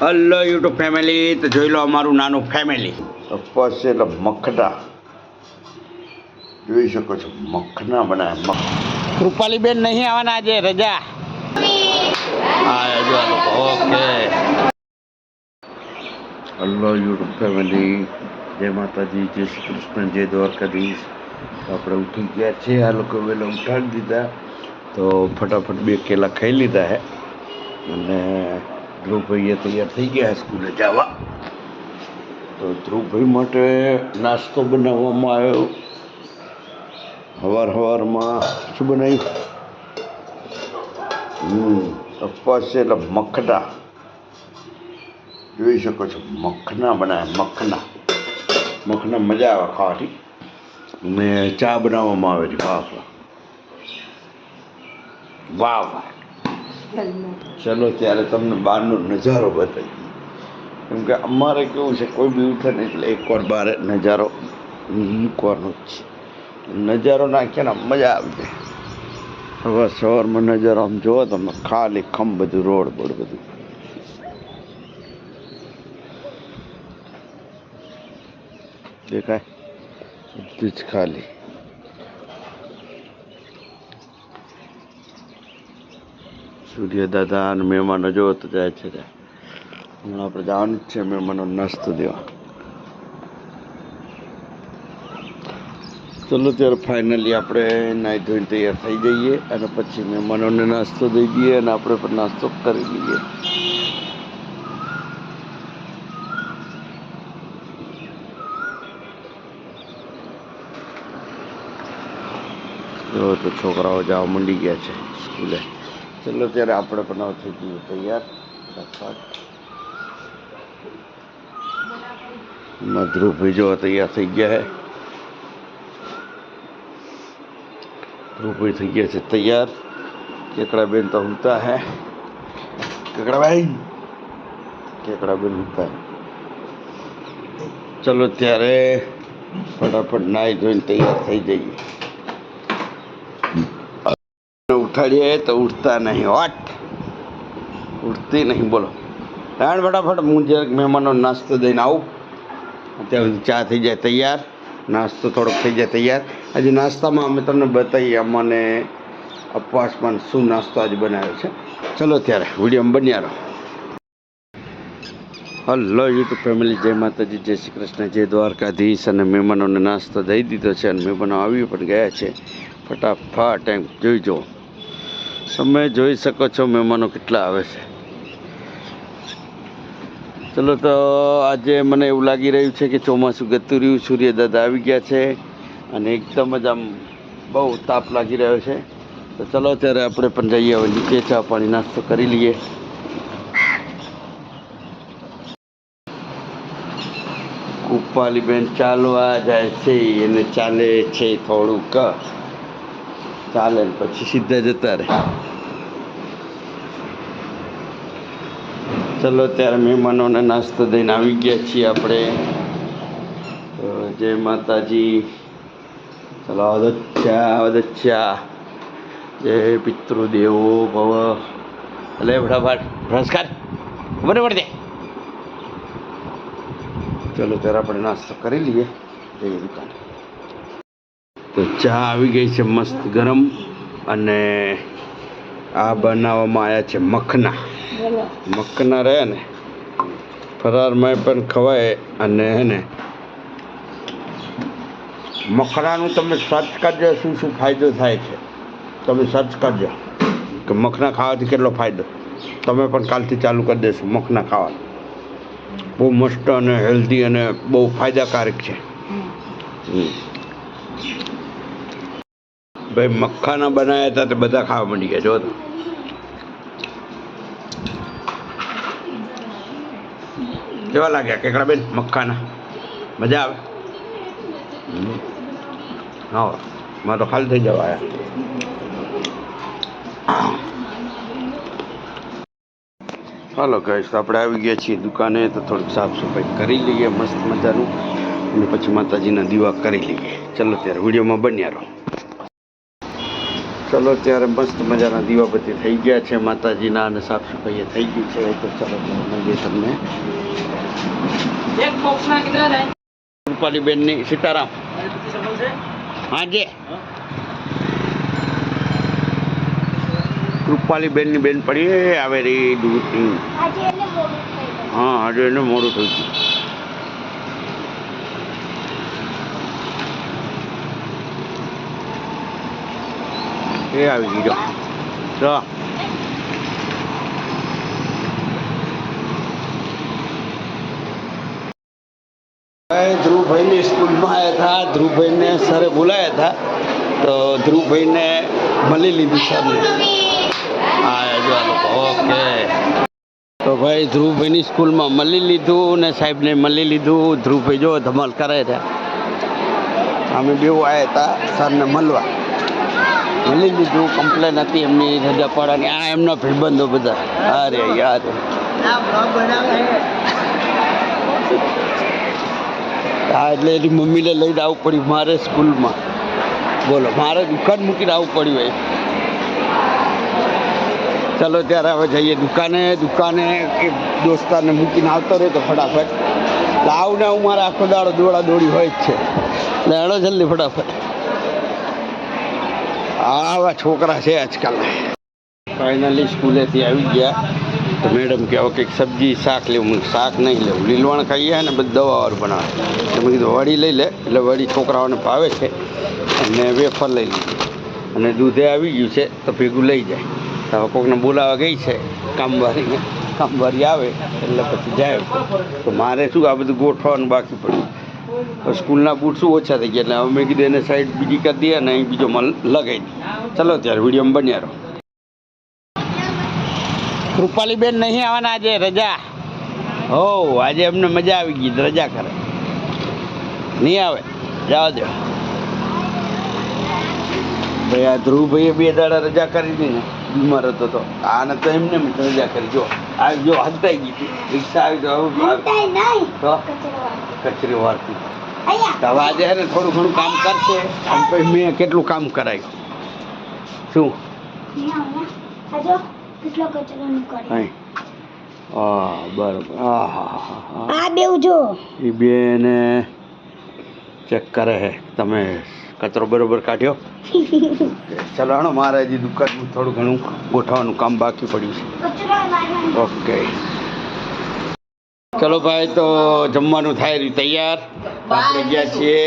Hello YouTube family તો જોઈ લો અમારું નાનું ફેમિલી પછી એટલે મખના. જોઈ શકો છો મખના બનાવ્યા મખ. કૃપાલી બેન નહીં આવવાના આજે રજા. ઓકે. હલો યુટ્યુબ ફેમિલી જય માતાજી જય શ્રી કૃષ્ણ જય દ્વારકાધીશ. આપણે ઉઠી ગયા છે. આ લોકો વહેલા ઉઠાડી દીધા. તો ફટાફટ બે કેલા ખાઈ લીધા હે. અને ધ્રુવભાઈએ તૈયાર થઈ ગયા સ્કૂલે જવા. તો ધ્રુવભાઈ માટે નાસ્તો બનાવવામાં આવ્યો. હવાર હવારમાં શું બનાવ્યું? હમ ઉપવાસ છે એટલે મખના. જોઈ શકો છો, મખના બનાવ્યા મખના. મખના મજા આવે ખાવાથી. ને ચા બનાવવામાં આવે છે, વાહ વાહ. વાહ વાહ. ચલો ત્યારે તમને બહારનો નજારો બતાવી કેમ કે અમારે કેવું છે, કોઈ બી ઉઠે ને એટલે એકવાર બહાર નજારો મૂકવાનો જ છે. નજારો નાખીએ ને મજા આવી જાય. હવે સવારમાં નજારો આમ જુઓ તમે ખાલી ખમ બધું, રોડ બોડ બધું. દેખાય? બધું જ ખાલી. દાદા અને મહેમાનો જોવો તો જાય છે હમણાં આપણે જવાનું જ છે મહેમાનો નાસ્તો દેવા. ચલો ત્યારે ફાઇનલી આપણે નાહી ધોઈને તૈયાર થઈ જઈએ અને પછી મહેમાનોને નાસ્તો દઈ દઈએ અને આપણે પણ નાસ્તો કરી લઈએ. તો છોકરાઓ જવા મંડી ગયા છે સ્કૂલે. ચલો, ત્યારે આપણે પણ થઈ તૈયાર. મધ્રુભાઈ જો તૈયાર થઈ ગયા હે. ધ્રુવભાઈ થઈ ગયા છે તૈયાર. કેકડા બેન તો હુતા હે. કેકડા ભાઈ કેકડા બેન ઉગતા ચલો, ત્યારે ફટાફટ નાહી ધોઈને તૈયાર થઈ જઈએ. ઉઠાડીએ તો ઉઠતા નહીં, હોટ. ઉઠતી નહીં, બોલો. રાણ ફટાફટ હું જરાક મહેમાનો નાસ્તો દઈને આવું. અત્યારે ચા થઈ જાય તૈયાર, નાસ્તો થોડોક થઈ જાય તૈયાર. આજે નાસ્તામાં અમે તમને બતાવીએ અમને અપવાસમાં શું નાસ્તો આજે બનાવ્યો છે. ચલો ત્યારે, વિડીયોમાં બન્યા રહો. હલો યુટ્યુબ ફેમિલી જય માતાજી, જય શ્રી કૃષ્ણ, જય દ્વારકાધીશ. અને મહેમાનોને નાસ્તો દઈ દીધો છે અને મહેમાનો આવી પણ ગયા છે. ફટાફટ એમ જોઈ જુઓ. તમે જોઈ શકો છો મહેમાનો કેટલા આવે છે. ચલો તો આજે મને એવું લાગી રહ્યું છે કે ચોમાસું ગતું રહ્યું સૂર્યદાદા આવી ગયા છે અને એકદમ જ આમ બહુ તાપ લાગી રહ્યો છે. તો ચલો ત્યારે આપણે પણ જઈએ, હવે નીચે ચા પાણી નાસ્તો કરી લઈએ. કૃપાલીબેન ચાલવા જાય છે, એને ચાલે છે થોડુંક. ચાલે પછી સીધા જતા રહે ચલો ત્યારે મહેમાનોને નાસ્તો દઈને આવી ગયા છીએ આપણે જય માતાજી ચલો અદચ્છા અદચ્છા જય પિતૃદેવો ભવ એટલે ફટાફટ નમસ્કાર ખબર પડે ચલો ત્યારે આપણે નાસ્તો કરી લઈએ જય દુકાને તો ચા આવી ગઈ છે મસ્ત ગરમ અને આ બનાવવામાં આવ્યા છે મખના. મખના રહે ને ફરારમાં પણ ખવાય અને હે ને મખણાનું તમે સર્ચ કરજો શું શું ફાયદો થાય છે. તમે સર્ચ કરજો કે મખના ખાવાથી કેટલો ફાયદો. તમે પણ કાલથી ચાલુ કરી દેશો મખના ખાવાનું. બહુ મસ્ત અને હેલ્ધી અને બહુ ફાયદાકારક છે. હમ. ભાઈ મખાના બનાવ્યા હતા તે બધા ખાવા માંડી ગયા જો કેવા લાગ્યા કેકડા બેન મખાના મજા આવે? હા, મારે તો ખાલી થઈ જવા આયા. હાલો ગાઈશ આપણે આવી ગયા છીએ દુકાને, તો થોડીક સાફ સફાઈ કરી લઈએ, મસ્ત મજાનું. અને પછી માતાજીના દીવા કરી લઈએ. ચલો ત્યારે વિડીયોમાં બન્યા રહો. ચલો ત્યારે મસ્ત મજાના દીવાબત્તી થઈ ગયા છે. માતાજીના અને સાફ સફાઈ થઈ ગઈ છે. તો ચલો મળીએ તમને થાય રૂપાલીબેનની સીતારામ. હાજે. કૃપાલીબેનની બેન પડી આવે રે દૂધની આજે એને મોડું થઈ ગયું. હા આજે એને મોડું થઈ ગયું. એ આવી ગયો ધ્રુવભાઈની સ્કૂલમાં આવ્યા હતા ધ્રુવભાઈને સરે બોલાયા હતા તો ધ્રુવભાઈને મળી લીધું સરને ઓકે તો ભાઈ ધ્રુવભાઈની સ્કૂલમાં મળી લીધું ને સાહેબને મળી લીધું ધ્રુવભાઈ જો ધમાલ કરે છે અમે બેવું આવ્યા હતા સરને મળવા મળી લીધું કમ્પ્લેન હતી એમની રજા પાડવાની. આ એમના ભાઈબંધો બધા. અરે યાર. હા, એટલે એની મમ્મીને લઈને આવવું પડ્યું મારે સ્કૂલમાં. બોલો, મારે દુકાન મૂકીને આવવું પડ્યું એ ચાલો, ત્યારે હવે જઈએ દુકાને દુકાને કે દોસ્તારને મૂકીને આવતો રહ્યો તો ફટાફટ. લાવ ને હું મારા આખો દાડો દોડા દોડી હોય જ છે. એટલે જલ્દી ફટાફટ. આવા છોકરા છે આજકાલ. ફાઇનલી સ્કૂલેથી આવી ગયા. તો મેડમ કે કંઈક સબ્જી શાક લેવું. શાક નહીં લેવું. લીલવાણ ખાઈએ ને બધી દવાવાળું બનાવે. તો મેં કીધું, વડી લઈ લે. એટલે વડી છોકરાઓને ભાવે છે. અને વેફર લઈ લીધી. અને દૂધે આવી ગયું છે, તો ભેગું લઈ જાય. તો કોકને બોલાવા ગઈ છે, કામવારીને. કામવારી આવે, એટલે પછી જાય. તો મારે શું આ બધું ગોઠવવાનું બાકી પડ્યું? સ્કૂલના બૂટ શું ઓછા થઈ ગયા એટલે અમે કીધું એને સાઈડ બીજી કરી દઈએ અને અહીં બીજો માલ લગાવી દઈએ. ચલો ત્યારે વિડીયોમાં બન્યા રહો. કૃપાલીબેન નહીં આવવાના આજે રજા. હો આજે અમને મજા આવી ગઈ રજા કરે. નહીં આવે? જવા દો. ભાઈ આ ધ્રુવભાઈએ બે દાડા રજા કરી હતી ને બીમાર હતો તો. આને તો એમને એમ રજા કરી. જો આ જો હંતાઈ ગઈ. હતી રિક્ષા આવી તો? કચરો વાળો. કચરી વાળતી તો હવે આજે ને થોડું ઘણું કામ કરશે. અને પછી મેં કેટલું કામ કરાયું. શું? હા હા હા હા હા બેને ચેક કરે છે તમે કચરો બરોબર કાઢ્યો? ચલો હાણો મારે હજી દુકાનનું થોડું ઘણું ગોઠવવાનું કામ બાકી પડ્યું છે. ઓકે ચલો ભાઈ તો જમવાનું થાય રહ્યું તૈયાર. આપણે ગયા છીએ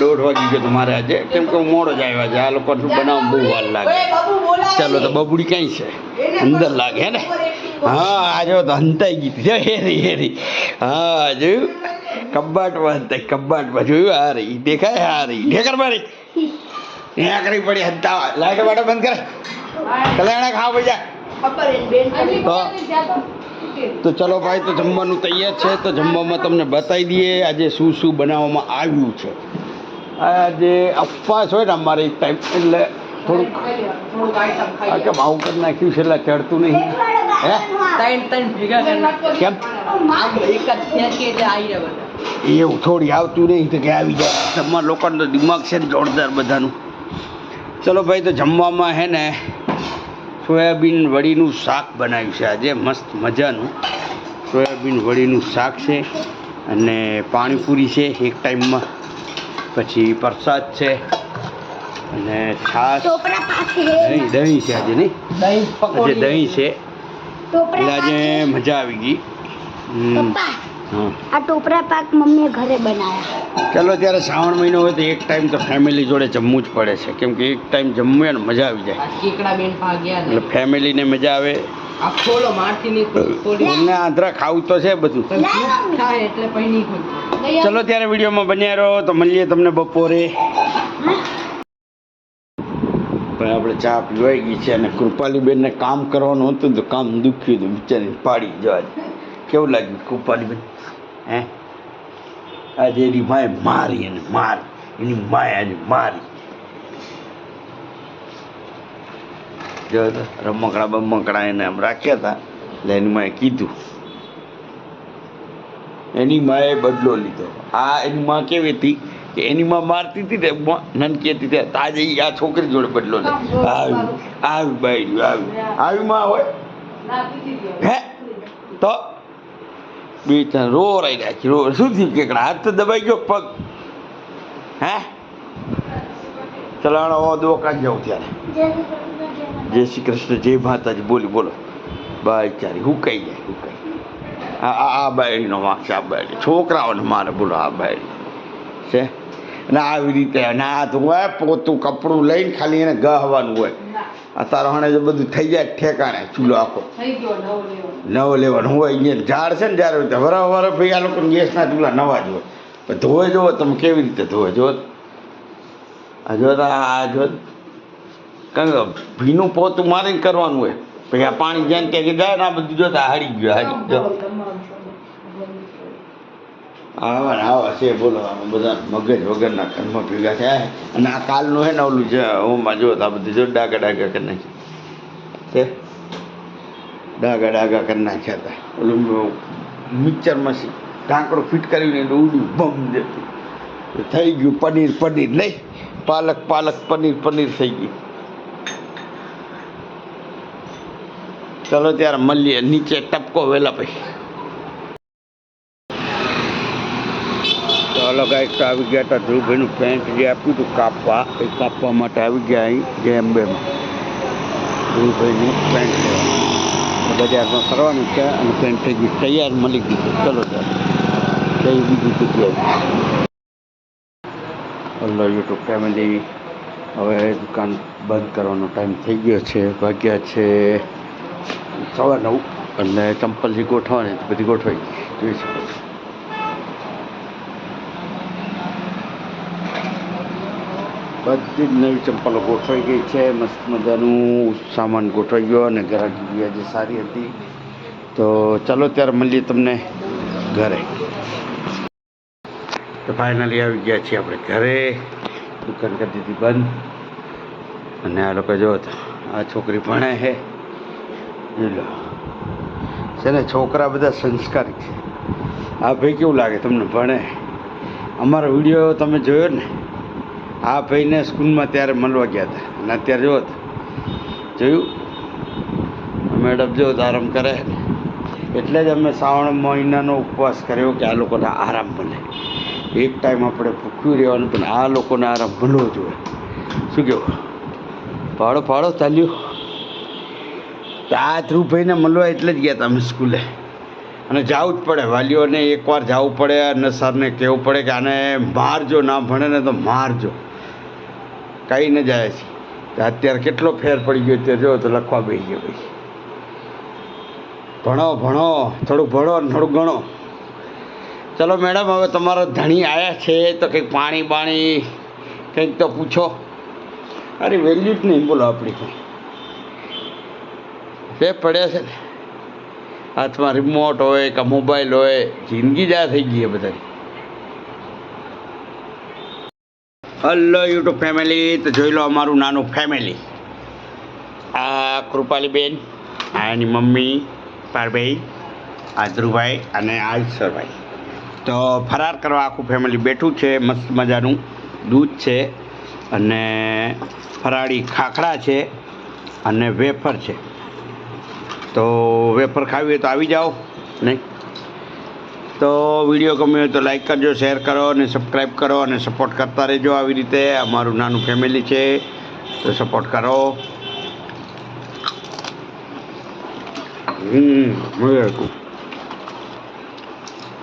દોઢ વાગી ગયો તમારે આજે. કેમ કે મોડો જ આવ્યા છે આ લોકો બનાવવા બહુ વાર લાગે. ચાલો તો બબુડી કઈ છે? અંદર લાગે હે ને? હા આજે તો હંતાઈ ગઈ હતી. હેરી હેરી હા જોયું? કબાટમાં હંતાઈ કબાટમાં જોયું? આ રહી દેખાય? આ રહી ઢેકર મારી. ત્યાં કરી પડી હંતા લાઈટ વાટો બંધ કરે. કલ્યાણા ખાવા પૈસા તો. તો ચલો ભાઈ તો જમવાનું તૈયાર છે. તો જમવામાં તમને બતાવી દઈએ આજે શું શું બનાવવામાં આવ્યું છે. આજે અપવાસ હોય ને અમારે એક ટાઈમ એટલે થોડુંક કેમ આવું કરી નાખ્યું છે એટલે ચડતું નહીં. હે? ત્રણ ત્રણ ભેગા કેમ? એવું થોડી આવતું નહીં તો કે આવી જાય. તમારા લોકોનો દિમાગ છે ને જોરદાર બધાનું. ચલો ભાઈ તો જમવામાં હે ને સોયાબીન વડીનું શાક બનાવ્યું છે. આજે મસ્ત મજાનું સોયાબીન વડીનું શાક છે અને પાણીપુરી છે એક ટાઈમમાં. પછી પ્રસાદ છે અને છાશ. દહીં દહીં છે આજે નહીં? આજે દહીં છે. એટલે આજે મજા આવી ગઈ. હા. આ ટોપરા પાક મમ્મીએ ઘરે બનાવ્યા ચાલો ત્યારે શ્રાવણ મહિનો હોય તો એક ટાઈમ તો ફેમિલી જોડે જમવું જ પડે છે. કેમ કે એક ટાઈમ જમવું ને મજા આવી જાય. એટલે ફેમિલીને મજા આવે. એમને આંધ્રા ખાવું તો છે બધું. ચલો ત્યારે વિડીયોમાં બન્યા રહો. તો મળીએ તમને બપોરે. ભાઈ આપણે ચા પીવાઈ ગઈ છે અને કૃપાલીબેનને કામ કરવાનું હતું તો કામ દુખ્યું હતું. બિચારી પાડી જવા કેવું લાગ્યું કૃપાલીબેન? હે? આજે એની માએ મારી અને મારી એની માએ આજે મારી. જો રમકડા બમકડા એને આમ રાખ્યા હતા એટલે એની માએ કીધું. એની માએ બદલો લીધો. આ એની માં કેવી હતી કે એની માં મારતી હતી ને નનકી હતી ત્યાં તાજે આ છોકરી જોડે બદલો લે આવી આવી બાઈ આવી. આવી માં હોય? હે? તો બીજા રો રહી છે રો. શું થયું? કેકડા હાથ તો દબાઈ ગયો પગ? હે? ચલાણો દો દોકાન જાઉં ત્યારે. જય શ્રી કૃષ્ણ જય માતાજી. બોલી બોલો. બાચારી હુકાઈ જાય હુકાઈ આ આ આ બાયડીનો વાંક છે આ બાયડી. છોકરાઓને મારે બોલો આ બાયડી. છે? ને આવી રીતે ના આ તો હોય પોતું કપડું લઈને ખાલી એને ગહવાનું હોય. અત્યારે હણે જો બધું થઈ જાય ઠેકાણે ચૂલો આખો. નવો લેવાનો. હોય અહીંયા ઝાડ છે ને જ્યારે વરા વરા ભાઈ આ લોકો ગેસના ચૂલા નવા જ હોય. પણ ધોવે જોવો તમે કેવી રીતે ધોવે જો આ જો આ જો કારણ કે ભીનું પોતું મારીને કરવાનું હોય. પછી આ પાણી જ્યાં ત્યાં જાય ને આ બધું જોતા હારી ગયું હારી ગયો. આવા ને આવા છે બોલો બધા મગજ વગરના કર્મ ભેગા થયા અને આ કાલનું હે ને ઓલું છે ઓમાં જો આ બધું જો ડાગા ડાગા કરી નાખ્યા. ડાગા ડાગા કરી નાખ્યા હતા. ઓલું મિક્સર મશીન. ઢાંકડો ફિટ કરીને એટલે ઉડ્યું, બમ જતું. થઈ ગયું પનીર પનીર નહીં પાલક પાલક, પનીર પનીર થઈ ગયું. ચલો ત્યારે મળીએ નીચે ટપકો વેલા પછી. ગાઈસ તો આવી ગયા હતા ધ્રુવભાઈનું પેન્ટ જે આપ્યું હતું કાપવા, એ કાપવા માટે આવી ગયા અહીં જે એમ્બેમાં ધ્રુવભાઈનું પેન્ટ લેવા બજારમાં ફરવાનું છે અને પેન્ટ થઈ ગયું તૈયાર મળી ગયું ચલો ચાલો જઈ બીજી જગ્યાએ. હલો, યુટ્યુબ ફેમિલી હવે દુકાન બંધ કરવાનો ટાઈમ થઈ ગયો છે. વાગ્યા છે સવા નવ અને ચંપલ જે ગોઠવવાની બધી ગોઠવાઈ. જોઈ શકો બધી જ નવી ચંપલો ગોઠવાઈ ગઈ છે. મસ્ત મજાનું સામાન ગોઠવાઈ ગયો અને ગ્રાહકી આજે સારી હતી. તો ચાલો ત્યારે મળીએ તમને ઘરે. તો ફાઇનલી આવી ગયા છીએ આપણે ઘરે. દુકાન કરી દીધી બંધ. અને આ લોકો જો આ છોકરી ભણે છે. જોઈ લો. છે ને, છોકરા બધા સંસ્કારી છે. આ ભાઈ કેવું લાગે તમને ભણે? અમારો વીડિયો તમે જોયો ને? આ ભાઈને સ્કૂલમાં ત્યારે મળવા ગયા હતા. અને અત્યારે જોત જોયું? મેડમ જો આરામ કરે. એટલે જ અમે શ્રાવણ મહિનાનો ઉપવાસ કર્યો કે આ લોકોને આરામ મળે. એક ટાઈમ આપણે ભૂખ્યું રહેવાનું, પણ આ લોકોને આરામ મળવો જોઈએ. શું કહેવું ફાળો ફાળો, ચાલ્યું. આ ધ્રુવભાઈને મળવા એટલે જ ગયા હતા અમે સ્કૂલે. અને જવું જ પડે, વાલીઓને એકવાર જવું પડે અને સરને કહેવું પડે કે આને મારજો, ના ભણે ને તો મારજો. કાંઈ ન જાય છે. અત્યારે કેટલો ફેર પડી ગયો તે જો તો લખવા બેસી ગયો ભાઈ ભણો ભણો થોડુંક ભણો થોડુંક ગણો. ચલો મેડમ, હવે તમારો ધણી આવ્યા છે, તો કંઈક પાણી બાણી કંઈક તો પૂછો. અરે વેલ્યુ જ નહીં, બોલો આપણી કંઈ બે પડ્યા છે ને. હાથમાં રિમોટ હોય કે મોબાઈલ હોય, જિંદગી જ આ થઈ ગઈ છે બધાની. હલો યુટ્યુબ ફેમિલી તો જોઈ લો અમારું નાનું ફેમિલી આ કૃપાલીબેન, આ એની મમ્મી, પારભાઈ, આ ધ્રુવભાઈ અને આ ઈશ્વરભાઈ. તો ફરાર કરવા આખું ફેમિલી બેઠું છે, મસ્ત મજાનું દૂધ છે અને ફરાળી ખાખરા છે અને વેફર છે. તો વેફર ખાવી હોય તો આવી જાઓ. નહીં? તો વીડિયો ગમ્યો તો લાઈક કરજો શેર કરો અને સબસ્ક્રાઈબ કરો અને સપોર્ટ કરતા રહેજો આવી રીતે. અમારું નાનું ફેમિલી છે, તો સપોર્ટ કરો.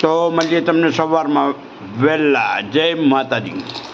તો મળીએ તમને સવારમાં. વહેલા જય માતાજી.